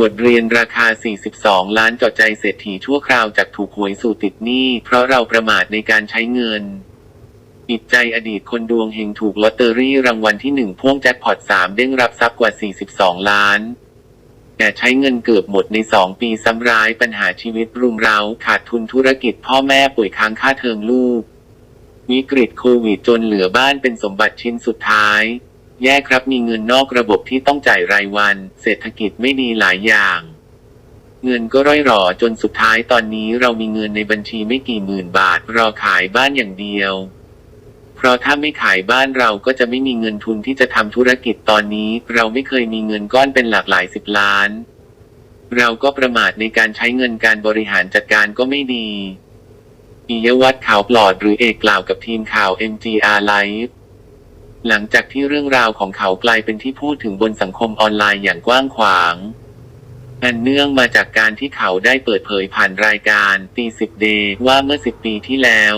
บทเรียนราคา 42 ล้านจอดใจเศรษฐีชั่วคราวจากถูกหวยสู่ติดหนี้ เพราะเราประมาทในการใช้เงินปิดใจอดีตคนดวงเฮงถูกลอตเตอรี่รางวัลที่หนึ่งพ่วงแจ็คพอต3เด้งรับทรัพย์กว่า 42 ล้าน แต่ใช้เงินเกือบหมดใน 2 ปีซ้ำร้ายปัญหาชีวิตรุมเร้า ขาดทุนธุรกิจพ่อแม่ป่วยค้างค่าเทอมลูก วิกฤตโควิดจนเหลือบ้านเป็นสมบัติชิ้นสุดท้าย แย่ครับมีเงินนอกระบบที่ต้องจ่ายรายวัน เศรษฐกิจไม่ดีหลายอย่าง เงินก็ร่อยหรอจนสุดท้ายตอนนี้เรามีเงินในบัญชีไม่กี่หมื่นบาทรอขายบ้านอย่างเดียว เพราะถ้าไม่ขายบ้านเราก็จะไม่มีเงินทุนที่จะทำธุรกิจตอนนี้ เราไม่เคยมีเงินก้อนเป็นหลากหลายสิบล้าน เราก็ประมาทในการใช้เงินการบริหารจัดการก็ไม่ดีปิยวัฒน์ขาวปลอดหรือเอกกล่าวกับทีมข่าว MGR Live หลังจากที่เรื่องราวของเขากลายเป็นที่พูดถึงบนสังคมออนไลน์อย่างกว้างขวาง อันเนื่องมาจากการที่เขาได้เปิดเผยผ่านรายการตีสิบเดย์ว่าเมื่อสิบปีที่แล้ว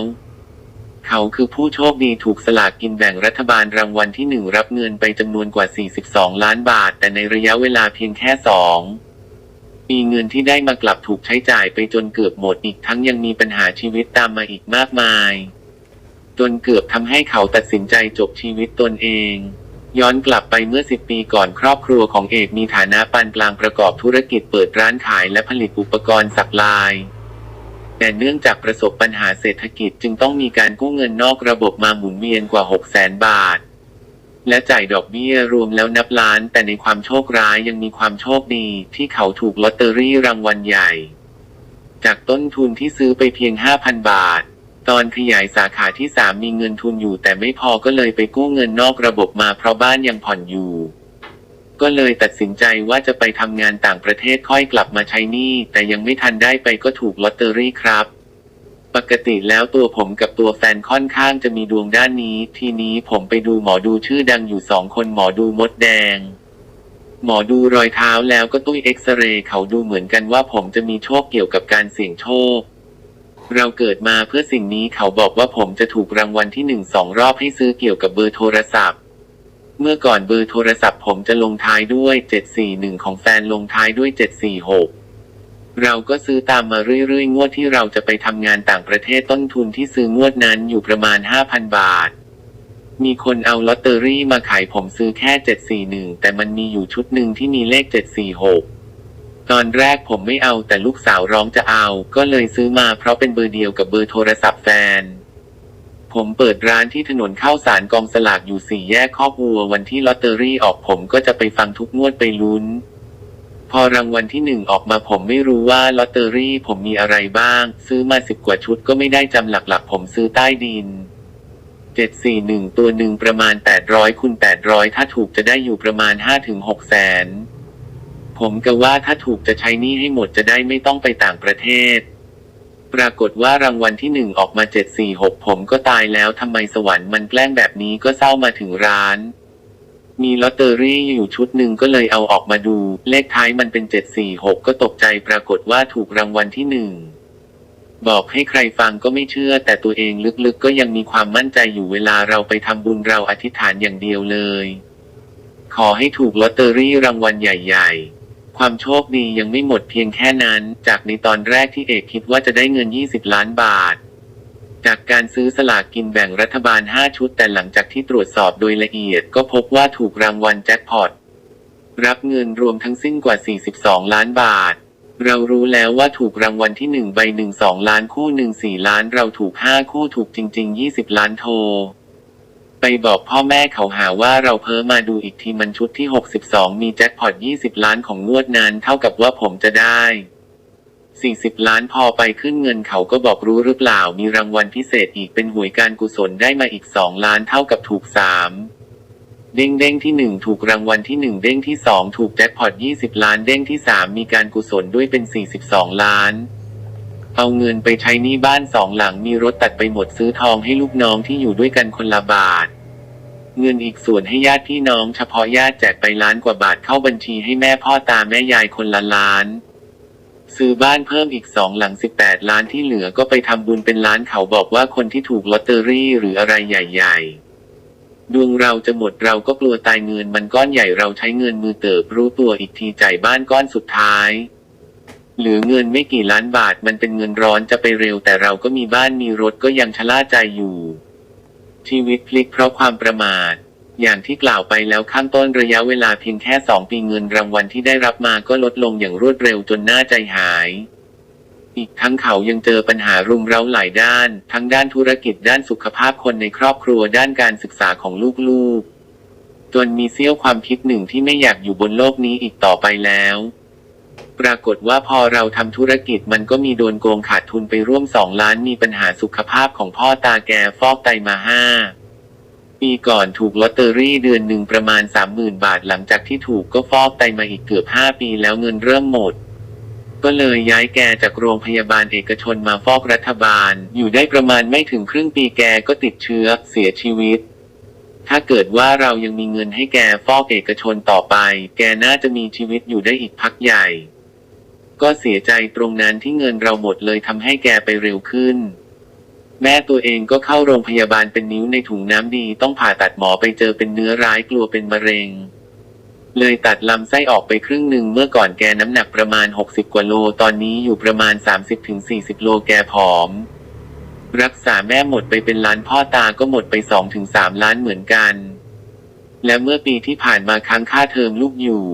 เขาคือผู้โชคดีถูกสลากกินแบ่งรัฐบาลรางวัลที่หนึ่งรับเงินไปจำนวนกว่า 42 ล้านบาท แต่ในระยะเวลาเพียงแค่สองปีเงินที่ได้มากลับถูกใช้จ่ายไปจนเกือบหมดอีกทั้งยังมีปัญหาชีวิตตามมาอีกมากมาย จนเกือบทำให้เขาตัดสินใจจบชีวิตตนเอง ย้อนกลับไปเมื่อ 10 ปีก่อนครอบครัวของเอกมีฐานะปานกลางประกอบธุรกิจเปิดร้านขายและผลิตอุปกรณ์สักลาย แต่เนื่องจากประสบปัญหาเศรษฐกิจจึงต้องมีการกู้เงินนอกระบบมาหมุนเวียนกว่า 6 0 0 0 0 0 บาท และจ่ายดอกเบี้ยรวมแล้วนับล้าน แต่ในความโชคร้ายยังมีความโชคดีที่เขาถูกลอตเตอรี่รางวัลใหญ่ จากต้นทุนที่ซื้อไปเพียง 5,000 บาท ตอนขยายสาขาที่ 3 มีเงินทุนอยู่แต่ไม่พอก็เลยไปกู้เงินนอกระบบมาเพราะบ้านยังผ่อนอยู่ ก็เลยตัดสินใจว่าจะไปทำงานต่างประเทศค่อยกลับมาใช้หนี้แต่ยังไม่ทันได้ไปก็ถูกลอตเตอรี่ครับ ปกติแล้วตัวผมกับตัวแฟนค่อนข้างจะมีดวงด้านนี้ ทีนี้ผมไปดูหมอดูชื่อดังอยู่สองคนหมอดูมดแดงหมอดูรอยเท้าแล้วก็ตุ้ยเอ็กซเรย์เขาดูเหมือนกันว่าผมจะมีโชคเกี่ยวกับการเสี่ยงโชค เราเกิดมาเพื่อสิ่งนี้เขาบอกว่าผมจะถูกรางวัลที่หนึ่งสองรอบให้ซื้อเกี่ยวกับเบอร์โทรศัพท์ เมื่อก่อนเบอร์โทรศัพท์ผมจะลงท้ายด้วย741ของแฟนลงท้ายด้วย746เราก็ซื้อตามมาเรื่อยๆ งวดที่เราจะไปทำงานต่างประเทศต้นทุนที่ซื้องวดนั้นอยู่ประมาณ 5,000 บาท มีคนเอาลอตเตอรี่มาขายผมซื้อแค่ 741 แต่มันมีอยู่ชุดหนึ่งที่มีเลข 746 ตอนแรกผมไม่เอาแต่ลูกสาวร้องจะเอา ก็เลยซื้อมาเพราะเป็นเบอร์เดียวกับเบอร์โทรศัพท์แฟน ผมเปิดร้านที่ถนนข้าวสารกองสลากอยู่สี่แยกคอกวัววันที่ลอตเตอรี่ออกผมก็จะไปฟังทุกงวดไปลุ้น พอรางวัลที่หนึ่งออกมาผมไม่รู้ว่าลอตเตอรี่ผมมีอะไรบ้าง ซื้อมาสิบกว่าชุดก็ไม่ได้จำหลักๆ ผมซื้อใต้ดิน741 ตัวหนึ่งประมาณ 800คูณ800 ถ้าถูกจะได้อยู่ประมาณ 5-6แสน ผมก็ว่าถ้าถูกจะใช้นี้ให้หมดจะได้ไม่ต้องไปต่างประเทศ ปรากฏว่ารางวัลที่หนึ่งออกมา746ผมก็ตายแล้วทำไมสวรรค์มันแกล้งแบบนี้ก็เศร้ามาถึงร้าน มีลอตเตอรี่อยู่ชุดหนึ่งก็เลยเอาออกมาดู เลขท้ายมันเป็น746ก็ตกใจปรากฏว่าถูกรางวัลที่หนึ่งบอกให้ใครฟังก็ไม่เชื่อ แต่ตัวเองลึกๆก็ยังมีความมั่นใจอยู่เวลาเราไปทำบุญเราอธิษฐานอย่างเดียวเลย ขอให้ถูกลอตเตอรี่รางวัลใหญ่ ๆ ความโชคดียังไม่หมดเพียงแค่นั้น จากในตอนแรกที่เอกคิดว่าจะได้เงิน 20 ล้านบาท จากการซื้อสลากกินแบ่งรัฐบาล 5 ชุด แต่หลังจากที่ตรวจสอบโดยละเอียดก็พบว่าถูกรางวัลแจ็คพอตรับเงินรวมทั้งสิ้นกว่า 42 ล้านบาท เรารู้แล้วว่าถูกรางวัลที่ 1 ใบ 1 2 ล้านคู่ 1 4 ล้าน เราถูก 5 คู่ถูกจริง ๆ 20 ล้านโทร ไปบอกพ่อแม่เขาหาว่าเราเพ้อมาดูอีกทีมันชุดที่ 62 มีแจ็คพอต 20 ล้านของงวดนั้นเท่ากับว่าผมจะได้ 40 ล้านพอไปขึ้นเงินเขาก็บอกรู้หรือเปล่ามีรางวัลพิเศษอีกเป็นหวยการกุศลได้มาอีก 2 ล้านเท่ากับถูก 3เด้งเด้งที่1ถูกรางวัลที่1เด้งที่2ถูกแจ็คพอต20ล้านเด้งที่3มีการกุศลด้วยเป็น42ล้าน เอาเงินไปใช้หนี้บ้านสองหลังมีรถตัดไปหมดซื้อทองให้ลูกน้องที่อยู่ด้วยกันคนละบาท เงินอีกส่วนให้ญาติพี่น้องเฉพาะญาติแจกไปล้านกว่าบาทเข้าบัญชีให้แม่พ่อตาแม่ยายคนละล้าน ซื้อบ้านเพิ่มอีกสองหลัง 18 ล้านที่เหลือก็ไปทำบุญเป็นล้านเขาบอกว่าคนที่ถูกลอตเตอรี่หรืออะไรใหญ่ ๆดวงเราจะหมดเราก็กลัวตายเงินมันก้อนใหญ่เราใช้เงินมือเติบรู้ตัวอีกทีจ่ายบ้านก้อนสุดท้ายหลือเงินไม่กี่ล้านบาทมันเป็นเงินร้อนจะไปเร็วแต่เราก็มีบ้านมีรถก็ยังชะล่าใจอยู่ ชีวิตพลิกเพราะความประมาท อย่างที่กล่าวไปแล้วข้างต้นระยะเวลาเพียงแค่สองปีเงินรางวัลที่ได้รับมาก็ลดลงอย่างรวดเร็วจนน่าใจหายอีกทั้งเขายังเจอปัญหารุมเร้าหลายด้าน ทั้งด้านธุรกิจด้านสุขภาพคนในครอบครัวด้านการศึกษาของลูกๆ จนมีเสี้ยวความคิดหนึ่งที่ไม่อยากอยู่บนโลกนี้อีกต่อไปแล้ว ปรากฏว่าพอเราทำธุรกิจมันก็มีโดนโกงขาดทุนไปร่วมสองล้านมีปัญหาสุขภาพของพ่อตาแกฟอกไตมาห้าปีก่อนถูกลอตเตอรี่เดือนหนึ่งประมาณสามหมื่นบาทหลังจากที่ถูกก็ฟอกไตมาอีกเกือบห้าปีแล้วเงินเริ่มหมด ก็เลยย้ายแกจากโรงพยาบาลเอกชนมาฟอกรัฐบาล อยู่ได้ประมาณไม่ถึงครึ่งปีแกก็ติดเชื้อเสียชีวิต ถ้าเกิดว่าเรายังมีเงินให้แกฟอกเอกชนต่อไป แกน่าจะมีชีวิตอยู่ได้อีกพักใหญ่ ก็เสียใจตรงนั้นที่เงินเราหมดเลยทำให้แกไปเร็วขึ้น แม่ตัวเองก็เข้าโรงพยาบาลเป็นนิ้วในถุงน้ำดี ต้องผ่าตัดหมอไปเจอเป็นเนื้อร้ายกลัวเป็นมะเร็ง เลยตัดลำไส้ออกไปครึ่งหนึ่งเมื่อก่อนแกน้ำหนักประมาณ 60 กว่าโล ตอนนี้อยู่ประมาณ 30-40 โลแกผอม รักษาแม่หมดไปเป็นล้านพ่อตาก็หมดไป2-3ล้านเหมือนกัน และเมื่อปีที่ผ่านมาค้างค่าเทอมลูกอยู่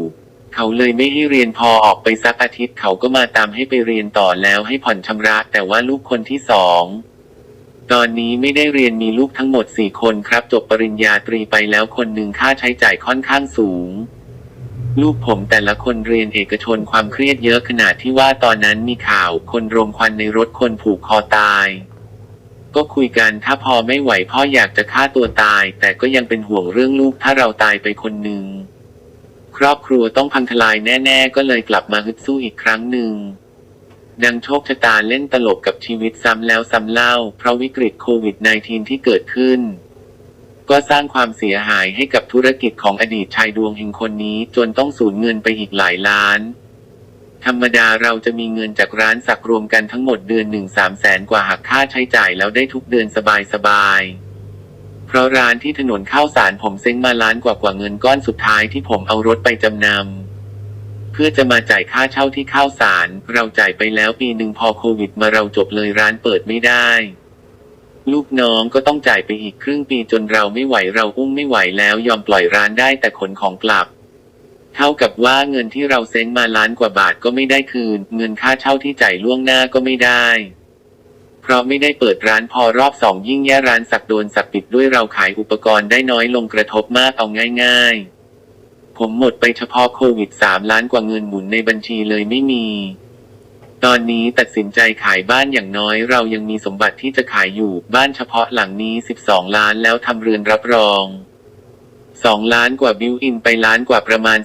เขาเลยไม่ให้เรียนพอออกไปสักอาทิตย์เขาก็มาตามให้ไปเรียนต่อแล้วให้ผ่อนชำระ แต่ว่าลูกคนที่สองตอนนี้ไม่ได้เรียนมีลูกทั้งหมดสี่คนครับจบปริญญาตรีไปแล้วคนหนึ่งค่าใช้จ่ายค่อนข้างสูงลูกผมแต่ละคนเรียนเอกชนความเครียดเยอะขนาดที่ว่าตอนนั้นมีข่าวคนรมควันในรถคนผูกคอตาย ก็คุยกันถ้าพอไม่ไหวพ่ออยากจะฆ่าตัวตาย แต่ก็ยังเป็นห่วงเรื่องลูกถ้าเราตายไปคนหนึ่งครอบครัวต้องพังทลายแน่ ๆ ก็เลยกลับมาฮึดสู้อีกครั้งหนึ่งดังโชคชะตาเล่นตลกกับชีวิตซ้ำแล้วซ้ำเล่า เพราะวิกฤตโควิด -19 ที่เกิดขึ้น ก็สร้างความเสียหายให้กับธุรกิจของอดีตชายดวงเฮงคนนี้จนต้องสูญเงินไปอีกหลายล้าน ธรรมดาเราจะมีเงินจากร้านสักรวมกันทั้งหมดเดือนหนึ่งสามแสนกว่าหักค่าใช้จ่ายแล้วได้ทุกเดือนสบายสบายๆเพราะร้านที่ถนนข้าวสารผมเซ้งมาล้านกว่ากว่าเงินก้อนสุดท้ายที่ผมเอารถไปจำนำเพื่อจะมาจ่ายค่าเช่าที่ข้าวสาร เราจ่ายไปแล้วปีหนึ่งพอโควิดมาเราจบเลยร้านเปิดไม่ได้ ลูกน้องก็ต้องจ่ายไปอีกครึ่งปีจนเราไม่ไหวเราอุ้มไม่ไหวแล้วยอมปล่อยร้านได้แต่ขนของกลับ เท่ากับว่าเงินที่เราเซ้งมาล้านกว่าบาทก็ไม่ได้คืน เงินค่าเช่าที่จ่ายล่วงหน้าก็ไม่ได้ เพราะไม่ได้เปิดร้านพอรอบสองยิ่งแย่ร้านสักโดนสักปิดด้วยเราขายอุปกรณ์ได้น้อยลงกระทบมากเอาง่าย ๆ ผมหมดไปเฉพาะโควิด3ล้านกว่าเงินหมุนในบัญชีเลยไม่มี ตอนนี้ตัดสินใจขายบ้านอย่างน้อยเรายังมีสมบัติที่จะขายอยู่บ้านเฉพาะหลังนี้ 12 ล้านแล้วทำเรือนรับรอง 2 ล้านกว่าบิวอินไปล้านกว่าประมาณ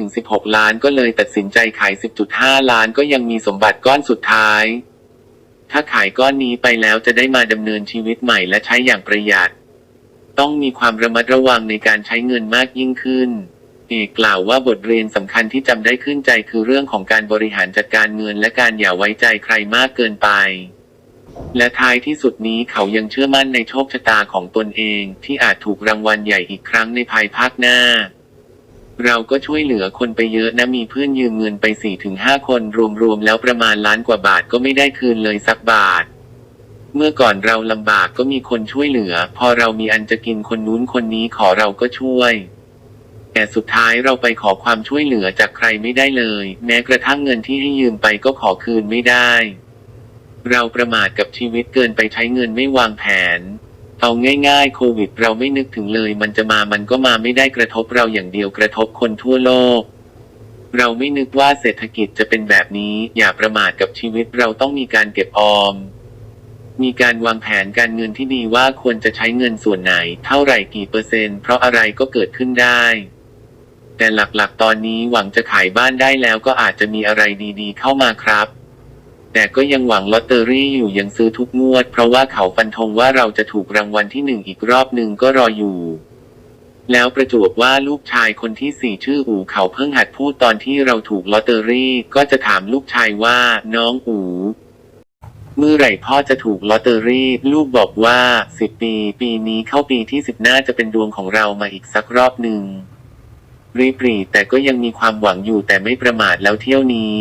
15-16 ล้านก็เลยตัดสินใจขาย 10.5 ล้านก็ยังมีสมบัติก้อนสุดท้าย ถ้าขายก้อนนี้ไปแล้วจะได้มาดำเนินชีวิตใหม่และใช้อย่างประหยัด ต้องมีความระมัดระวังในการใช้เงินมากยิ่งขึ้นเอกกล่าวว่าบทเรียนสำคัญที่จำได้ขึ้นใจคือเรื่องของการบริหารจัดการเงินและการอย่าไว้ใจใครมากเกินไป และท้ายที่สุดนี้เขายังเชื่อมั่นในโชคชะตาของตนเองที่อาจถูกรางวัลใหญ่อีกครั้งในภายภาคหน้า เราก็ช่วยเหลือคนไปเยอะนะมีเพื่อนยืมเงินไป 4-5 คนรวมๆแล้วประมาณล้านกว่าบาทก็ไม่ได้คืนเลยสักบาทเมื่อก่อนเราลำบากก็มีคนช่วยเหลือ พอเรามีอันจะกินคนนู้นคนนี้ขอเราก็ช่วย แต่สุดท้ายเราไปขอความช่วยเหลือจากใครไม่ได้เลย แม้กระทั่งเงินที่ให้ยืมไปก็ขอคืนไม่ได้ เราประมาทกับชีวิตเกินไปใช้เงินไม่วางแผน เอาง่ายๆ โควิด เราไม่นึกถึงเลย มันจะมามันก็มาไม่ได้กระทบเราอย่างเดียวกระทบคนทั่วโลก เราไม่นึกว่าเศรษฐกิจจะเป็นแบบนี้ อย่าประมาทกับชีวิตเราต้องมีการเก็บออม มีการวางแผนการเงินที่ดีว่าควรจะใช้เงินส่วนไหน เท่าไหร่กี่เปอร์เซ็นต์เพราะอะไรก็เกิดขึ้นได้แต่หลักๆ ตอนนี้หวังจะขายบ้านได้แล้วก็อาจจะมีอะไรดีๆ เข้ามาครับ แต่ก็ยังหวังลอตเตอรี่อยู่ยังซื้อทุกงวด เพราะว่าเขาฟันธงว่าเราจะถูกรางวัลที่หนึ่งอีกรอบหนึ่งก็รออยู่ แล้วประจวบว่าลูกชายคนที่สี่ชื่ออูเขาเพิ่งหัดพูดตอนที่เราถูกลอตเตอรี่ ก็จะถามลูกชายว่าน้องอูเมื่อไหร่พ่อจะถูกลอตเตอรี่ ลูกบอกว่าสิบปี ปีนี้เข้าปีที่สิบน่าจะเป็นดวงของเรามาอีกสักรอบหนึ่งรีบรีแต่ก็ยังมีความหวังอยู่แต่ไม่ประมาทแล้วเที่ยวนี้